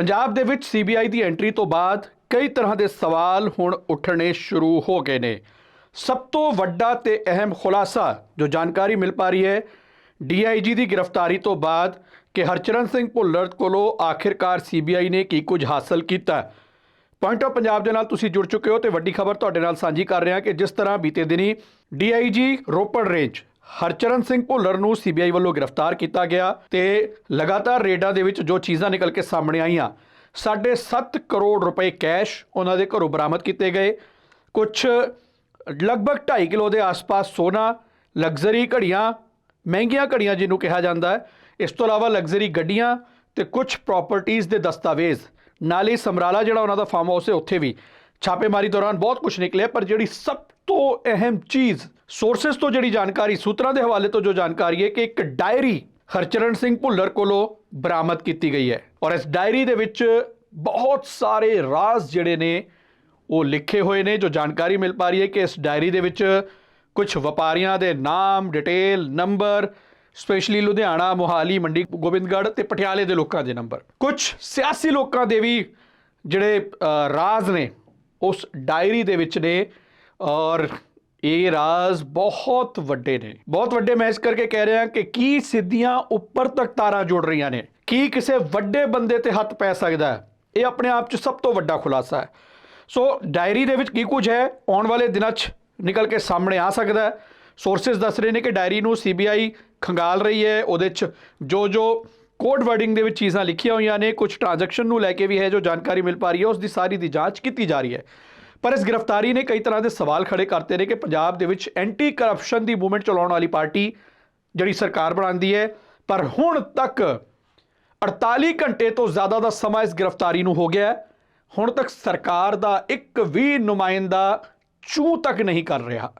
ਪੰਜਾਬ ਦੇ ਵਿੱਚ ਸੀਬੀਆਈ ਦੀ ਐਂਟਰੀ ਤੋਂ ਬਾਅਦ ਕਈ ਤਰ੍ਹਾਂ ਦੇ ਸਵਾਲ ਹੁਣ ਉੱਠਣੇ ਸ਼ੁਰੂ ਹੋ ਗਏ ਨੇ। ਸਭ ਤੋਂ ਵੱਡਾ ਤੇ ਅਹਿਮ ਖੁਲਾਸਾ ਜੋ ਜਾਣਕਾਰੀ ਮਿਲ ਪਾ ਰਹੀ ਹੈ ਡੀਆਈਜੀ ਦੀ ਗ੍ਰਿਫਤਾਰੀ ਤੋਂ ਬਾਅਦ ਕਿ ਹਰਚਰਨ ਸਿੰਘ ਭੁੱਲਰ ਕੋਲੋਂ ਆਖਿਰਕਾਰ ਸੀਬੀਆਈ ਨੇ ਕੀ ਕੁਝ ਹਾਸਲ ਕੀਤਾ। ਪੁਆਇੰਟ ਆਫ ਪੰਜਾਬ ਦੇ ਨਾਲ ਤੁਸੀਂ ਜੁੜ ਚੁੱਕੇ ਹੋ ਤੇ ਵੱਡੀ ਖਬਰ ਤੁਹਾਡੇ ਨਾਲ ਸਾਂਝੀ ਕਰ ਰਹੇ ਹਾਂ ਕਿ ਜਿਸ ਤਰ੍ਹਾਂ ਬੀਤੇ ਦਿਨੀ ਡੀਆਈਜੀ ਰੋਪੜ ਰੇਂਜ ਹਰਚਰਨ ਸਿੰਘ ਭੁੱਲਰ ਨੂੰ ਸੀਬੀਆਈ ਵੱਲੋਂ ਗ੍ਰਿਫਤਾਰ ਕੀਤਾ ਗਿਆ ਤੇ ਲਗਾਤਾਰ ਰੇਡਾਂ ਦੇ ਵਿੱਚ ਜੋ ਚੀਜ਼ਾਂ ਨਿਕਲ ਕੇ ਸਾਹਮਣੇ ਆਈਆਂ, ਸਾਢੇ ਸੱਤ ਕਰੋੜ ਰੁਪਏ ਕੈਸ਼ ਉਹਨਾਂ ਦੇ ਘਰੋਂ ਬਰਾਮਦ ਕੀਤੇ ਗਏ। ਕੁਝ ਲਗਭਗ 2.5 ਕਿਲੋ ਦੇ ਆਸ-ਪਾਸ ਸੋਨਾ, ਲਗਜ਼ਰੀ ਘੜੀਆਂ, ਮਹਿੰਗੀਆਂ ਘੜੀਆਂ ਜਿਹਨੂੰ ਕਿਹਾ ਜਾਂਦਾ ਹੈ, ਇਸ ਤੋਂ ਇਲਾਵਾ ਲਗਜ਼ਰੀ ਗੱਡੀਆਂ ਤੇ ਕੁਝ ਪ੍ਰਾਪਰਟੀਆਂ ਦੇ ਦਸਤਾਵੇਜ਼। ਨਾਲ ਹੀ ਸਮਰਾਲਾ ਜਿਹੜਾ ਉਹਨਾਂ ਦਾ ਫਾਰਮ ਹਾਊਸ ਹੈ, ਉੱਥੇ ਵੀ ਛਾਪੇਮਾਰੀ ਦੌਰਾਨ ਬਹੁਤ ਕੁਝ ਨਿਕਲਿਆ, ਪਰ ਜਿਹੜੀ ਸਭ ਤੋਂ ਅਹਿਮ ਚੀਜ਼ ਸੋਰਸਸ ਤੋਂ ਜਿਹੜੀ ਜਾਣਕਾਰੀ, ਸੂਤਰਾਂ ਦੇ ਹਵਾਲੇ ਤੋਂ ਜੋ ਜਾਣਕਾਰੀ ਹੈ ਕਿ ਇੱਕ ਡਾਇਰੀ ਹਰਚਰਨ ਸਿੰਘ ਭੁੱਲਰ ਕੋਲੋਂ ਬਰਾਮਦ ਕੀਤੀ ਗਈ ਹੈ। ਔਰ ਇਸ ਡਾਇਰੀ ਦੇ ਵਿੱਚ ਬਹੁਤ ਸਾਰੇ ਰਾਜ਼ ਜਿਹੜੇ ਨੇ, ਉਹ ਲਿਖੇ ਹੋਏ ਨੇ, ਜੋ ਜਾਣਕਾਰੀ ਮਿਲ ਪਾ ਰਹੀ ਹੈ ਕਿ ਇਸ ਡਾਇਰੀ ਦੇ ਵਿੱਚ ਕੁਝ ਵਪਾਰੀਆਂ ਦੇ ਨਾਮ, detail, number, specially Ludhiana, Mohali, Mandi, Gobindgarh ਤੇ ਪਟਿਆਲੇ ਦੇ ਲੋਕਾਂ ਦੇ ਨੰਬਰ। ਕੁਝ ਸਿਆਸੀ ਲੋਕਾਂ ਦੇ ਵੀ ਜਿਹੜੇ ਰਾਜ਼ ਨੇ, ਉਸ ਡਾਇਰੀ ਦੇ ਵਿੱਚ ਨੇ, ਔਰ ਇਹ ਰਾਜ਼ ਬਹੁਤ ਵੱਡੇ ਨੇ। ਬਹੁਤ ਵੱਡੇ ਮੈਂ ਇਸ ਕਰਕੇ ਕਹਿ ਰਿਹਾ ਕਿ ਕੀ ਸਿੱਧੀਆਂ ਉੱਪਰ ਤੱਕ ਤਾਰਾਂ ਜੁੜ ਰਹੀਆਂ ਨੇ। ਕੀ ਕਿਸੇ ਵੱਡੇ ਬੰਦੇ ਤੇ ਹੱਥ ਪੈ ਸਕਦਾ ਹੈ? ਇਹ ਆਪਣੇ ਆਪ 'ਚ ਸਭ ਤੋਂ ਵੱਡਾ ਖੁਲਾਸਾ ਹੈ। ਸੋ ਡਾਇਰੀ ਦੇ ਵਿੱਚ ਕੀ ਕੁਝ ਹੈ? ਆਉਣ ਵਾਲੇ ਦਿਨਾਂ 'ਚ ਨਿਕਲ ਕੇ ਸਾਹਮਣੇ ਆ ਸਕਦਾ ਹੈ। ਸੋਰਸਸ ਦੱਸ ਰਹੇ ਨੇ ਕਿ ਡਾਇਰੀ ਨੂੰ ਸੀਬੀਆਈ ਖੰਗਾਲ ਰਹੀ ਹੈ। ਉਹਦੇ 'ਚ ਜੋ ਜੋ ਕੋਡ ਵਰਡਿੰਗ ਦੇ ਵਿੱਚ ਚੀਜ਼ਾਂ ਲਿਖੀਆਂ ਹੋਈਆਂ ਨੇ, ਕੁਝ ਟ੍ਰਾਂਜੈਕਸ਼ਨ ਨੂੰ ਲੈ ਕੇ ਵੀ ਹੈ ਜੋ ਜਾਣਕਾਰੀ ਮਿਲ ਪਾ ਰਹੀ ਹੈ। ਉਸ ਦੀ ਸਾਰੀ ਦੀ ਜਾਂਚ ਕੀਤੀ ਜਾ ਰਹੀ ਹੈ। ਪਰ ਇਸ ਗ੍ਰਿਫਤਾਰੀ ਨੇ ਕਈ ਤਰ੍ਹਾਂ ਦੇ ਸਵਾਲ ਖੜੇ ਕਰਤੇ ਨੇ ਕਿ ਪੰਜਾਬ ਦੇ ਵਿੱਚ ਐਂਟੀ ਕਰਪਸ਼ਨ ਦੀ ਮੂਵਮੈਂਟ ਚਲਾਉਣ ਵਾਲੀ ਪਾਰਟੀ ਜਿਹੜੀ ਸਰਕਾਰ ਬਣਾਉਂਦੀ ਹੈ, ਪਰ ਹੁਣ ਤੱਕ 48 ਘੰਟੇ ਤੋਂ ਜ਼ਿਆਦਾ ਦਾ ਸਮਾਂ ਇਸ ਗ੍ਰਿਫਤਾਰੀ ਨੂੰ ਹੋ ਗਿਆ ਹੁਣ ਤੱਕ ਸਰਕਾਰ ਦਾ ਇੱਕ ਵੀ ਨੁਮਾਇੰਦਾ ਚੂ ਤੱਕ ਨਹੀਂ ਕਰ ਰਿਹਾ।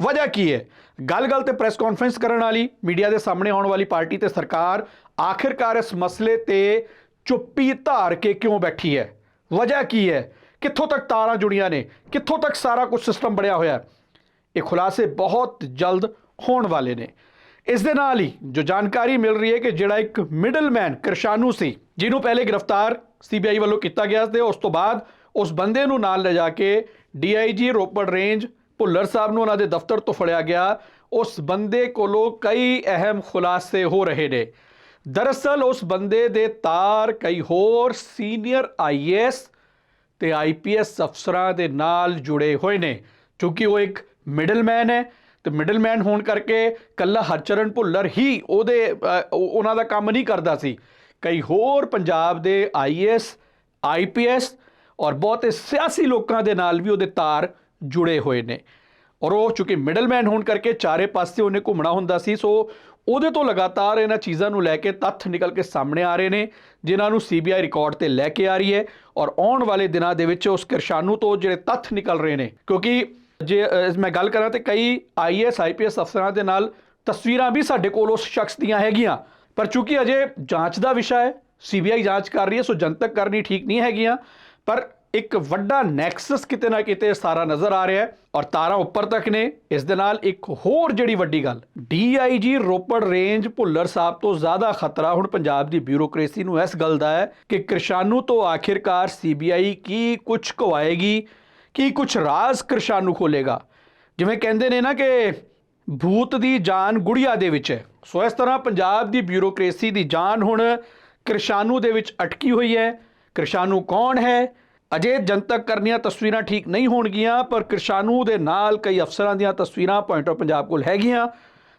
ਵਜ੍ਹਾ ਕੀ ਹੈ? ਗੱਲ-ਗੱਲ ਤੇ ਪ੍ਰੈਸ ਕਾਨਫਰੰਸ ਕਰਨ ਵਾਲੀ, ਮੀਡੀਆ ਦੇ ਸਾਹਮਣੇ ਆਉਣ ਵਾਲੀ ਪਾਰਟੀ ਤੇ ਸਰਕਾਰ ਆਖਿਰਕਾਰ ਇਸ ਮਸਲੇ ਤੇ ਚੁੱਪੀ ਧਾਰ ਕੇ ਕਿਉਂ ਬੈਠੀ ਹੈ? ਵਜ੍ਹਾ ਕੀ ਹੈ? ਕਿੱਥੋਂ ਤੱਕ ਤਾਰਾਂ ਜੁੜੀਆਂ ਨੇ? ਕਿੱਥੋਂ ਤੱਕ ਸਾਰਾ ਕੁਝ ਸਿਸਟਮ ਬਣਿਆ ਹੋਇਆ ਹੈ? ਇਹ ਖੁਲਾਸੇ ਬਹੁਤ ਜਲਦ ਹੋਣ ਵਾਲੇ ਨੇ। ਇਸ ਦੇ ਨਾਲ ਹੀ ਜੋ ਜਾਣਕਾਰੀ ਮਿਲ ਰਹੀ ਹੈ ਕਿ ਜਿਹੜਾ ਇੱਕ ਮਿਡਲਮੈਨ ਕਿਰਸ਼ਾਨੂ ਸੀ, ਜਿਹਨੂੰ ਪਹਿਲੇ ਗ੍ਰਿਫਤਾਰ ਸੀਬੀਆਈ ਵੱਲੋਂ ਕੀਤਾ ਗਿਆ ਤੇ ਉਸ ਤੋਂ ਬਾਅਦ ਉਸ ਬੰਦੇ ਨੂੰ ਨਾਲ ਲਿਜਾ ਕੇ ਡੀਆਈਜੀ ਰੋਪੜ ਰੇਂਜ ਭੁੱਲਰ ਸਾਹਿਬ ਨੂੰ ਉਹਨਾਂ ਦੇ ਦਫ਼ਤਰ ਤੋਂ ਫੜਿਆ ਗਿਆ। ਉਸ ਬੰਦੇ ਕੋਲੋਂ ਕਈ ਅਹਿਮ ਖੁਲਾਸੇ ਹੋ ਰਹੇ ਨੇ। ਦਰਅਸਲ ਉਸ ਬੰਦੇ ਦੇ ਤਾਰ ਕਈ ਹੋਰ ਸੀਨੀਅਰ ਆਈਏਐਸ ਤੇ ਆਈਪੀਐਸ ਅਫਸਰਾਂ ਦੇ ਨਾਲ ਜੁੜੇ ਹੋਏ ਨੇ। ਕਿਉਂਕਿ ਉਹ ਇੱਕ ਮਿਡਲਮੈਨ ਹੈ, ਤੇ ਮਿਡਲਮੈਨ ਹੋਣ ਕਰਕੇ ਕੱਲਾ ਹਰਚਰਨ ਭੁੱਲਰ ਹੀ ਉਹਦੇ ਉਹਨਾਂ ਦਾ ਕੰਮ ਨਹੀਂ ਕਰਦਾ ਸੀ। ਕਈ ਹੋਰ ਪੰਜਾਬ ਦੇ ਆਈਐਸ ਆਈਪੀਐਸ ਔਰ ਬਹੁਤੇ ਸਿਆਸੀ ਲੋਕਾਂ ਦੇ ਨਾਲ ਵੀ ਉਹਦੇ ਤਾਰ ਜੁੜੇ ਹੋਏ ਨੇ। ਔਰ ਉਹ ਚੂੰਕਿ ਮਿਡਲਮੈਨ ਹੋਣ ਕਰਕੇ ਚਾਰੇ ਪਾਸੇ ਉਹਨੇ ਘੁੰਮਣਾ ਹੁੰਦਾ ਸੀ, ਸੋ ਉਹਦੇ ਤੋਂ ਲਗਾਤਾਰ ਇਹਨਾਂ ਚੀਜ਼ਾਂ ਨੂੰ ਲੈ ਕੇ ਤੱਥ ਨਿਕਲ ਕੇ ਸਾਹਮਣੇ ਆ ਰਹੇ ਨੇ, ਜਿਨ੍ਹਾਂ ਨੂੰ ਸੀਬੀਆਈ ਰਿਕਾਰਡ ਤੇ ਲੈ ਕੇ ਆ ਰਹੀ ਹੈ ਔਰ ਆਉਣ ਵਾਲੇ ਦਿਨਾਂ ਦੇ ਵਿੱਚ ਉਸ ਕਿਰਸ਼ਾਨੂ ਤੋਂ ਜਿਹੜੇ ਤੱਥ ਨਿਕਲ ਰਹੇ ਨੇ, ਕਿਉਂਕਿ ਜੇ ਮੈਂ ਗੱਲ ਕਰਾਂ ਤੇ ਕਈ ਆਈਐਸ ਆਈਪੀਐਸ ਅਫਸਰਾਂ ਦੇ ਨਾਲ ਤਸਵੀਰਾਂ ਵੀ ਸਾਡੇ ਕੋਲ ਉਸ ਸ਼ਖਸ ਦੀਆਂ ਹੈਗੀਆਂ, ਪਰ ਚੂੰਕਿ ਅਜੇ ਜਾਂਚ ਦਾ ਵਿਸ਼ਾ ਹੈ ਸੀਬੀਆਈ ਜਾਂਚ ਕਰ ਰਹੀ ਹੈ, ਸੋ ਜਨਤਕ ਕਰਨੀ ਠੀਕ ਨਹੀਂ ਹੈਗੀਆਂ, ਪਰ ਇੱਕ ਵੱਡਾ ਨੈਕਸਸ ਕਿਤੇ ਨਾ ਕਿਤੇ ਸਾਰਾ ਨਜ਼ਰ ਆ ਰਿਹਾ ਹੈ ਔਰ ਤਾਰਾਂ ਉੱਪਰ ਤੱਕ ਨੇ। ਇਸ ਦੇ ਨਾਲ ਇੱਕ ਹੋਰ ਜਿਹੜੀ ਵੱਡੀ ਗੱਲ ਡੀਆਈਜੀ ਰੋਪੜ ਰੇਂਜ ਭੁੱਲਰ ਸਾਹਿਬ ਤੋਂ ਜ਼ਿਆਦਾ ਖਤਰਾ ਹੁਣ ਪੰਜਾਬ ਦੀ ਬਿਊਰੋਕ੍ਰੇਸੀ ਨੂੰ ਇਸ ਗੱਲ ਦਾ ਹੈ ਕਿ ਕਿਰਸ਼ਾਨੂ ਤੋਂ ਆਖਿਰਕਾਰ ਸੀਬੀਆਈ ਕੀ ਕੁਝ ਕਵਾਏਗੀ, ਕੀ ਕੁਝ ਰਾਜ਼ ਕਿਰਸ਼ਾਨੂ ਖੋਲੇਗਾ ਜਿਵੇਂ ਕਹਿੰਦੇ ਨੇ ਨਾ ਕਿ ਭੂਤ ਦੀ ਜਾਨ ਗੁੜੀਆ ਦੇ ਵਿੱਚ ਹੈ। ਸੋ ਇਸ ਤਰ੍ਹਾਂ ਪੰਜਾਬ ਦੀ ਬਿਊਰੋਕ੍ਰੇਸੀ ਦੀ ਜਾਨ ਹੁਣ ਕਿਰਸ਼ਾਨੂ ਦੇ ਵਿੱਚ ਅਟਕੀ ਹੋਈ ਹੈ। ਕਿਰਸ਼ਾਨੂ ਕੌਣ ਹੈ? ਅਜੇ ਜਨਤਕ ਕਰਨੀਆਂ ਤਸਵੀਰਾਂ ਠੀਕ ਨਹੀਂ ਹੋਣਗੀਆਂ, ਪਰ ਕਿਰਸ਼ਾਨੂ ਦੇ ਨਾਲ ਕਈ ਅਫਸਰਾਂ ਦੀਆਂ ਤਸਵੀਰਾਂ ਪੁਆਇੰਟ ਆਫ ਪੰਜਾਬ ਕੋਲ ਹੈਗੀਆਂ।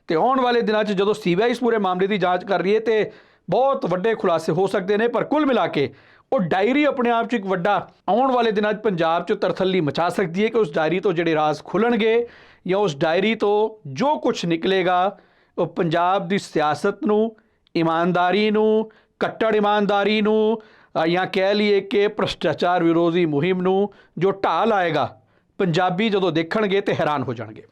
ਤੇ ਆਉਣ ਵਾਲੇ ਦਿਨਾਂ 'ਚ ਜਦੋਂ ਸੀਬੀਆਈ ਇਸ ਪੂਰੇ ਮਾਮਲੇ ਦੀ ਜਾਂਚ ਕਰ ਰਹੀ ਹੈ ਤੇ ਬਹੁਤ ਵੱਡੇ ਖੁਲਾਸੇ ਹੋ ਸਕਦੇ ਨੇ, ਪਰ ਕੁੱਲ ਮਿਲਾ ਕੇ ਉਹ ਡਾਇਰੀ ਆਪਣੇ ਆਪ 'ਚ ਇੱਕ ਵੱਡਾ ਆਉਣ ਵਾਲੇ ਦਿਨਾਂ 'ਚ ਪੰਜਾਬ 'ਚ ਤਰਥੱਲੀ ਮਚਾ ਸਕਦੀ ਹੈ ਕਿ ਉਸ ਡਾਇਰੀ ਤੋਂ ਜਿਹੜੇ ਰਾਜ਼ ਖੁੱਲਣਗੇ ਜਾਂ ਉਸ ਡਾਇਰੀ ਤੋਂ ਜੋ ਕੁਝ ਨਿਕਲੇਗਾ, ਉਹ ਪੰਜਾਬ ਦੀ ਸਿਆਸਤ ਨੂੰ, ਇਮਾਨਦਾਰੀ ਨੂੰ, ਕੱਟੜ ਇਮਾਨਦਾਰੀ ਨੂੰ ਜਾਂ ਕਹਿ ਲਈਏ ਕਿ ਭ੍ਰਿਸ਼ਟਾਚਾਰ ਵਿਰੋਧੀ ਮੁਹਿੰਮ ਨੂੰ ਜੋ ਢਾਲ ਆਏਗਾ ਪੰਜਾਬੀ ਜਦੋਂ ਦੇਖਣਗੇ ਤੇ ਹੈਰਾਨ ਹੋ ਜਾਣਗੇ।